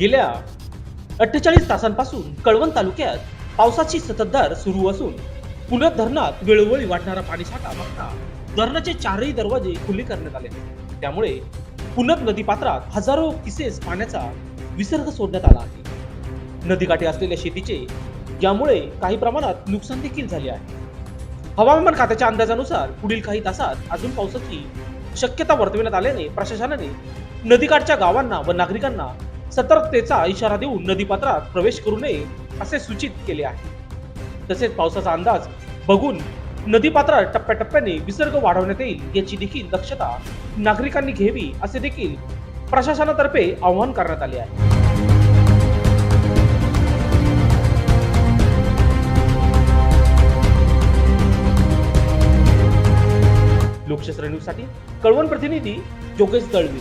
गेल्या अठ्ठेचाळीस तासांपासून कळवण तालुक्यात पावसाची सततधार सुरू असून पुण्यात धरणात वेळोवेळी वाढणारा पाणीसाठा बघता धरणाचे चारही दरवाजे खुले करण्यात आले. त्यामुळे पुनत नदीपात्रात हजारो किसेस पाण्याचा विसर्ग सोडण्यात आला आहे. नदीकाठी असलेल्या शेतीचे यामुळे काही प्रमाणात नुकसान देखील झाले आहे. हवामान खात्याच्या अंदाजानुसार पुढील काही तासात अजून पावसाची शक्यता वर्तविण्यात आल्याने प्रशासनाने नदीकाठच्या गावांना व नागरिकांना सतर्कतेचा इशारा देऊन नदीपात्रात प्रवेश करू नये असे सूचित केले आहे. तसेच पावसाचा अंदाज बघून नदीपात्रात टप्प्याटप्प्याने विसर्ग वाढवण्यात येईल याची देखील दक्षता नागरिकांनी घ्यावी असे देखील प्रशासनातर्फे आवाहन करण्यात आले आहे. लोकशास्त्र न्यूजसाठी कळवण प्रतिनिधी योगेश दळवी.